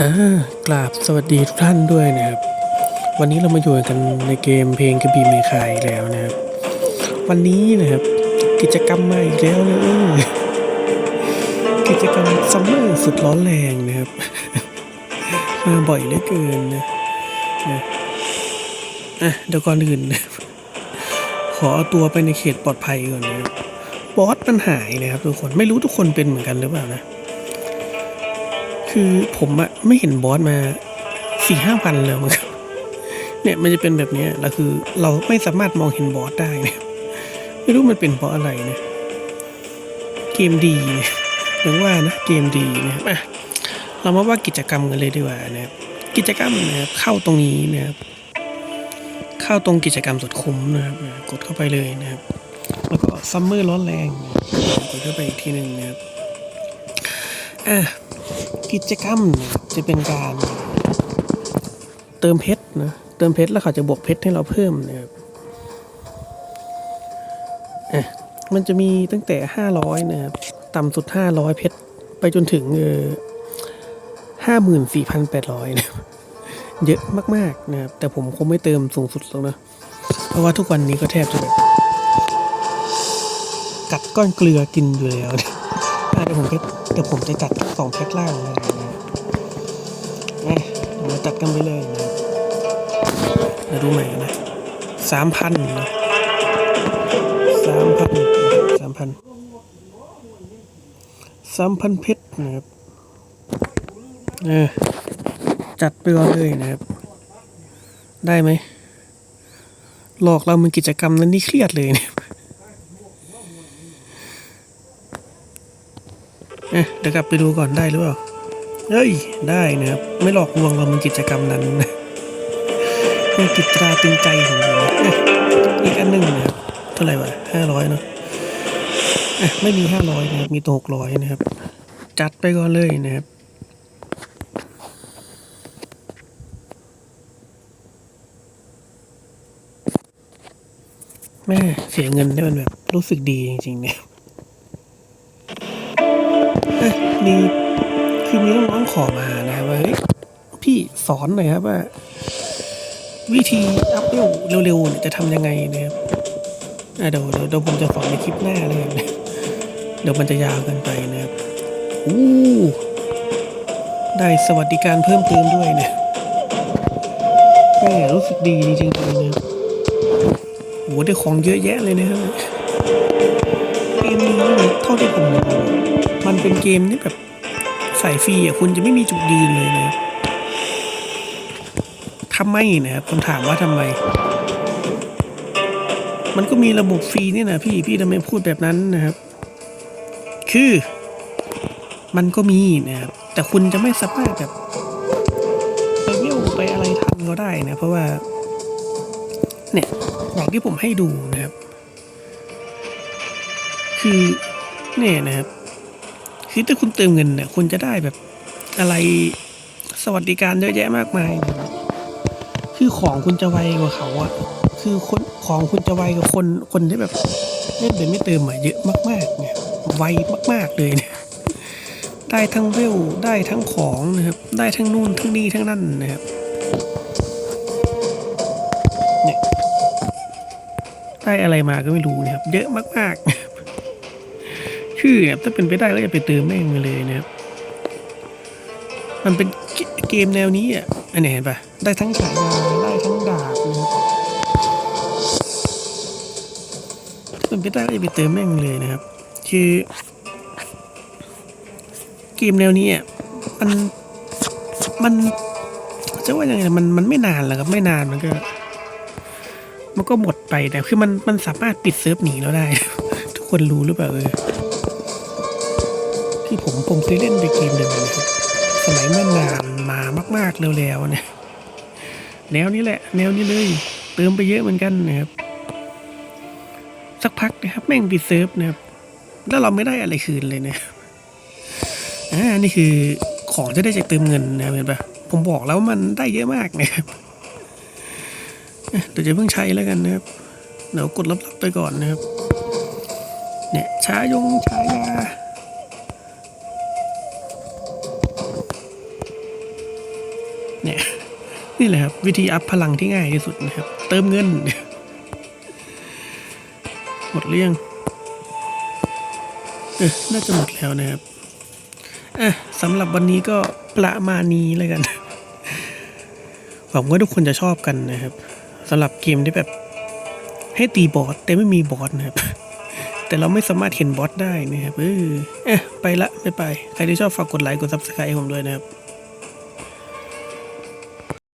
อ่ากราบสวัสดีทุกท่านด้วยนะครับ วันนี้เรามาอยู่กันในเกมเพลงกระบี่เมคายแล้วนะครับ วันนี้นะครับ กิจกรรมมาอีกแล้วนะเออกิจกรรมซัมเมอร์สุดร้อนแรงนะครับ มาบ่อยเหลือเกินนะนะอะเดี๋ยวก่อนอื่นนะขอเอาตัวไปในเขตปลอดภัยก่อนนะครับบอสมันหายนะครับทุกคนไม่รู้ทุกคนเป็นเหมือนกันหรือเปล่านะ คือผมอะไม่เห็นบอสมาสี่ห้าพันแล้วมั้งครับเนี่ยมันจะเป็นแบบนี้แล้วคือเราไม่สามารถมองเห็นบอสได้นี่ยไม่รู้มันเป็นเพราะอะไรนะเกมดีเนี่ยอย่างว่านะเกมดีนะครับอะเรามาว่ากิจกรรมกันเลยดีกว่านะครับกิจกรรมนะครับเข้าตรงนี้นะครับเข้าตรงกิจกรรมสุดคุ้มนะครับกดเข้าไปเลยนะครับ แล้วก็ซัมเมอร์ร้อนแรงกดเข้าไปอีกทีหนึ่งนะครับอะ กิจกรรมจะเป็นการเติมเพชรนะเติมเพชรแล้วเขาจะบวกเพชรให้เราเพิ่มนะครับอะมันจะมีตั้งแต่ห้าร้อยนะครับต่ำสุดห้าร้อยเพชรไปจนถึงเออห้าหมื่นสี่พันแปดร้อยนะครับเยอะมากๆนะครับแต่ผมคงไม่เติมสูงสุดหรอกนะ เพราะว่าทุกวันนี้ก็แทบจะแบบกัดก้อนเกลือกินอยู่แล้วนี่ย อะเดี๋ยวผมจะเดี๋ยวผมจะจัดสองแพ็คล่างเลยนะนะเดี๋ยมาจัดกันไปเลยนะเดี๋ยวดูใหม่นะสามพันนะสามพันสามพันสามพันเพชรนะครับเออจัดไปก่อนเลยนะครับ ได้ไหมหลอกเรามันกิจกรรมนั้นนี่เครียดเลยเนี่ย เดี๋ยวกลับไปดูก่อนได้หรือเปล่าเฮ้ย ได้นะครับ ไม่หลอกลวงเรามันกิจกรรมนั้นนะเป็นกิจตราตึงใจของผมนะเอ๊ะอีกอันหนึ่งนะครับ เท่าไหร่วะห้าร้อยเนาะเอ๊ะไม่มีห้าร้อยนะครับ มีตัวหกร้อยนะครับ จัดไปก่อนเลยนะครับแม่เสียเงินได้มันแบบรู้สึกดีจริงๆเนี่ย มีคือมีน้องๆขอมานะว่าเฮ้ยพี่สอนหน่อยครับว่า วิธีอัพเวลเร็วๆจะทำยังไงนะครับเดี๋ยวเดี๋ยวเดี๋ยวผมจะสอนในคลิปหน้าเลยนะเดี๋ยวมันจะยาวเกินไปนะครับอู้ได้สวัสดิการเพิ่มเติมด้วยเนี่ยแม่รู้สึกดีจริงๆเลยนะโหได้ของเยอะแยะเลยนะครับ เท่าที่ผมมองมันเป็นเกมที่แบบใส่ฟรีอะคุณจะไม่มีจุดยืนเลยนะทำไมนะครับผมถามว่าทำไม มันก็มีระบบฟรีนี่นะพี่พี่ทำไมพูดแบบนั้นนะครับ คือมันก็มีนะครับ แต่คุณจะไม่สามารถแบบไปเวิวไปอะไรทำก็ได้นะ เพราะว่า เนี่ยอย่างที่ผมให้ดูนะครับ คือ เนี่ยนะครับคือถ้าคุณเติมเงินเนี่ยคุณจะได้แบบอะไรสวัสดิการเยอะแยะมากมาย คือของคุณจะไวกว่าเขาอะคือคนของคุณจะไวกว่าคนคนที่แบบเล่นแบบไม่เติมอะเยอะมากๆเนี่ยไวมากๆเลยเนี่ยได้ทั้งเวลได้ทั้งของนะครับได้ทั้งนู่นทั้งนี่ทั้งนั่นนะครับเนี่ยได้อะไรมาก็ไม่รู้นะครับ เยอะมากๆ ชื่อเนี่ยถ้าเป็นไปได้ก็จะไปเติมแม่งมาเลยนะครับ มันเป็นเกมแนวนี้อะอันนี้เห็นปะได้ทั้งฉายาได้ทั้งดาบนะครับถ้าเป็นไปได้ก็จะไปเติมแม่งเลยนะครับ คือ เกมแนวนี้อะมันมันจะว่ายังไงมันมันไม่นานแล้วครับไม่นานมันก็ มันก็หมดไปแต่คือมันมันสามารถปิดเซิร์ฟหนีเราได้ ทุกคนรู้หรือเปล่าเออ ที่ผมผมเคยเล่นไปเกมหนึ่งนะครับสมัยเมื่อนานมามาก ๆเร็วๆเนี่ยแนวนี้แหละ แนวนี้เลยเติมไปเยอะเหมือนกันนะครับ สักพักนะครับ แม่งปิดเซิร์ฟนะครับแล้วเราไม่ได้อะไรคืนเลยนะอ่านี่คือของที่ได้จากเติมเงินนะครับเห็นปะผมบอกแล้วว่ามันได้เยอะมากนะครับเดี๋ยวจะเพิ่งใช้แล้วกันนะครับเดี๋ยวกดรับๆไปก่อนนะครับ เนี่ยช้ายงช้ายา เนี่ยนี่แหละครับ วิธีอัพพลังที่ง่ายที่สุดนะครับ เติมเงิน หมดเรื่องเออน่าจะหมดแล้วนะครับอะสำหรับวันนี้ก็ประมาณนี้แล้วกันหวังว่าทุกคนจะชอบกันนะครับสำหรับเกมที่แบบ ให้ตีบอสแต่ไม่มีบอสนะครับ แต่เราไม่สามารถเห็นบอสได้นะครับเออเอะไปละไม่ไป ใครที่ชอบฝากกดไลค์กดซับสไครต์ให้ผมด้วยนะครับ